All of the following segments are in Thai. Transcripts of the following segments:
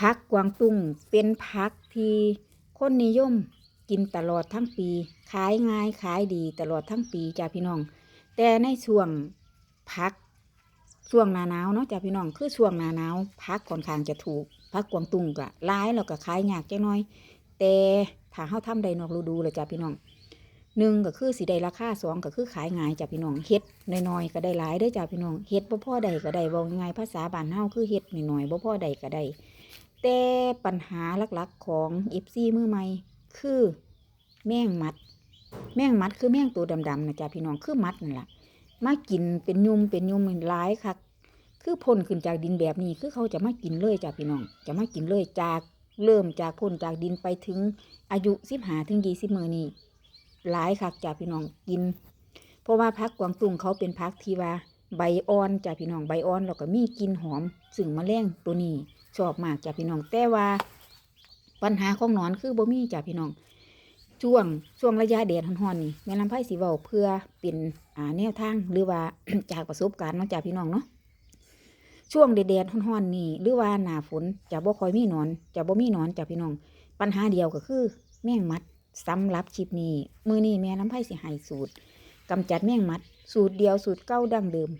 พักกวางตุ้งเป็นพักที่คนนิยมกินตลอดทั้งปี ขายง่ายขายดีตลอดทั้งปีจ้าพี่น้อง แต่ในช่วงพักช่วงหนาหนาวเนาะจ้าพี่น้องคือช่วงหนาหนาวพักค่อนข้างจะถูกพักกวางตุ้งก็ร้ายแล้วก็ขายยากจังน้อย แต่ถ้าเฮาทำได้นอกฤดูเลยจ้าพี่น้องหนึ่งก็คือสิได้ราคาสองก็คือขายง่ายจ้าพี่น้องเฮ็ดน้อยๆก็ได้หลายเด้จ้าพี่น้องเฮ็ดบ่พ่อใดก็ได้เว้าง่ายภาษาบ้านเฮาคือเฮ็ดน้อยๆบ่พอใดก็ได้ แต่ปัญหาหลักๆของอิฟซีมือใหม่คือแมงมัด แมงมัดคือแมงตัวดำๆนะจ๊ะพี่น้องคือมัดนั่นแหละมากินเป็นยุมเป็นยุมหลายคักคือพ่นขึ้นจากดินแบบนี้คือเขาจะมากินเลยจ้ะพี่น้อง จะมากินเลยจากเริ่มจากพ่นจากดินไปถึงอายุสิบหาถึงยี่สิบมือนี่หลายคักจ้ะพี่น้องกิน เพราะว่าพักกวางตุ้งเขาเป็นพักที่ว่าใบอ่อนจ้ะพี่น้องใบอ่อนแล้วก็มีกลิ่นหอมซึ่งมแมลงตัวนี้ ชอบมากจ้ะพี่น้อง แต่ว่า ปัญหาของนอนคือบ่มีจ้ะพี่น้อง ช่วงช่วงระยะแดดร้อนๆนี่แม่ลำไผ่สีเว้าเพื่อเป็นอ่าแนวทางหรือว่าจากประสบการณ์เนาะจ้ะพี่น้องเนาะช่วงแดดๆร้อนๆนี่หรือว่าหน้าฝนจะบ่ค่อยมีนอนจะบ่มีนอนจ้ะพี่น้อง ปัญหาเดียวก็คือ แมงมัดสำหรับชิปนี้ มือนี้แม่ลำไผ่สิให้สูตรกำจัดแมงมัด สูตรเดียวสูตรเก่าดั้งเดิม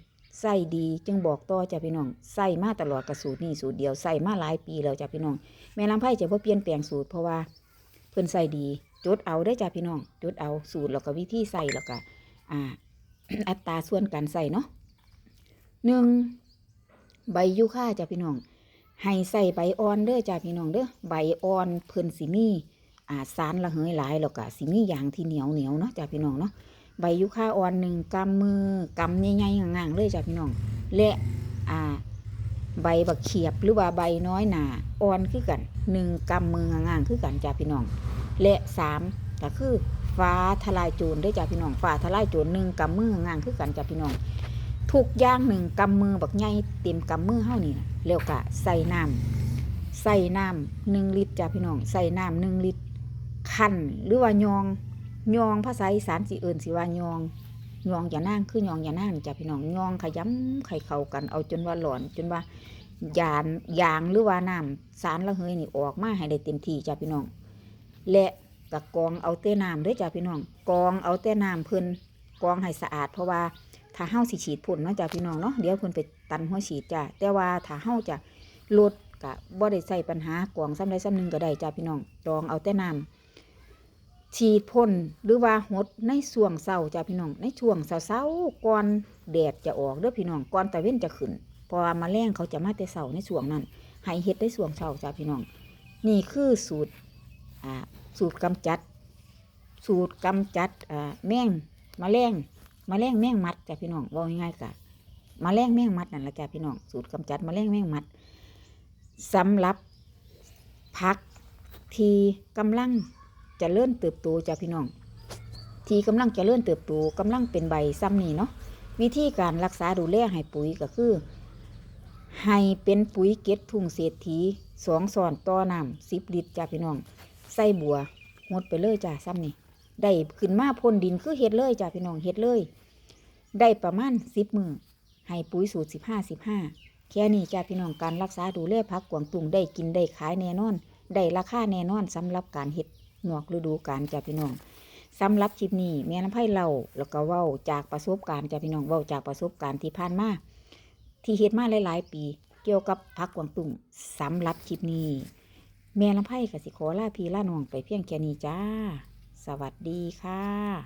ใส่ดีจึงบอกต่อจ้ะพี่น้องใส่มาตลอดกับสูตรนี้สูตรเดียวใส่มาหลายปีแล้วจ้ะพี่น้องแม่ลำไผ่จะบ่เปลี่ยนแปลงสูตรเพราะว่าเพิ่นใส่ดีจดเอาได้จ้ะพี่น้องจดเอาสูตรแล้วก็วิธีใส่แล้วก็อ่า อัตราส่วนการใส่เนาะหนึ่งใบยูคาจ้ะพี่น้องให้ใส่ใบอ่อนเด้อจ้ะพี่น้องเด้อใบอ่อนเพิ่นสิมีอ่าสารระเหยหลายแล้วก็สิมีอย่างที่เหนียวเหนียวเนาะจ้ะพี่น้องเนาะ ใบยูคาอ่อนหนึ่งกำมือกำใหญ่ๆง่างๆเลยจ้ะพี่น้อง และอ่าใบบักเขียบหรือว่าใบน้อยหนาอ่อนคือกันหนึ่งกำมือง่างๆคือกันจ้ะพี่น้อง และสามก็คือฟ้าทลายโจรด้วยจ้ะพี่น้องฟ้าทลายโจรหนึ่งกำมือง่างๆคือกันจ้ะพี่น้องทุกอย่างหนึ่งกำมือบักใหญ่เต็มกำมือเฮานี่นะแล้วก็ใส่น้ำใส่น้ำหนึ่งลิตรจ้ะพี่น้องใส่น้ำหนึ่งลิตร คั่นหรือว่ายอง ยองภาษาอีสานสิเอิญสิว่ายองยองอย่านั่งคือยองอย่านั่งจ้ะพี่น้องยองขย้ำไข่เข้ากันเอาจนว่าหลอนจนว่ายานยางหรือว่าน้ำสารละเหยนี่ออกมาให้ได้เต็มที่จ้ะพี่น้อง และกะกองเอาเต้น้ำด้วยจ้ะพี่น้อง กองเอาเต้น้ำเพิ่นกองให้สะอาดเพราะว่าถ้าเฮาสิฉีดพ่นเนาะจ้ะพี่น้องเนาะเดี๋ยวเพิ่นไปตันหัวฉีดจ้ะแต่ว่าถ้าเฮาจะลดกะบ่ได้ใส่ปัญหากองซ้ำใดซ้ำหนึ่งก็ได้จ้ะพี่น้องกองเอาแต่น้ำ ฉีดพ่นหรือว่าหดในช่วงเช้าจ้าพี่น้อง ในช่วงเช้าๆก่อนแดดจะออกเด้อพี่น้องก่อนตะเว้นจะขึ้นเพราะว่าแมลงเขาจะมาแต่เช้าในช่วงนั้นให้เฮ็ดได้ช่วงเช้าจ้าพี่น้อง นี่คือสูตรอ่าสูตรกำจัด สูตรกำจัดอ่าแมงมาแมลงแมลงแมงมัดจ้าพี่น้องว่าง่ายๆกะมาแมลงแมงมัดนั่นแหละจ้าพี่น้องสูตรกำจัดมาแมลงแมงมัดสำหรับพักที่กำลัง จะเลื่อนเติบโตจ้ะพี่น้อง ที่กำลังจะเลื่อนเติบโตกำลังเป็นใบซ้ำนี่เนาะวิธีการรักษาดูแลให้ปุ๋ยก็คือให้เป็นปุ๋ยเก็ดทุ่งเศรษฐีสองส่อนต่อน้ำสิบลิตรจ้ะพี่น้อง ใส่บัวหมดไปเลยจ้ะซ้ำนี่ได้ขึ้นมาพ่นดินคือเฮ็ดเลยจ้ะพี่น้องเฮ็ดเลย ได้ประมาณสิบมือให้ปุ๋ยสูตรสิบห้าสิบห้าแค่นี้จ้ะพี่น้องการรักษาดูแลพักกวางตุงได้กินได้ขายแน่นอน ได้ราคาแน่นอนสำหรับการเฮ็ด นวกฤดูกาลจ้ะพี่น้องสำหรับคลิปนี้แม่น้ำไผ่เล่าแล้วก็เว้าจากประสบการณ์จ้ะพี่น้องเว้าจากประสบการณ์ที่ผ่านมาที่เฮ็ดมาหลายๆ ปี เกี่ยวกับพักกวางตุ้งสำหรับคลิปนี้แม่น้ำไผ่กับสิขอลาพี่ลาน้องไปเพียงแค่นี้จ้า สวัสดีค่ะ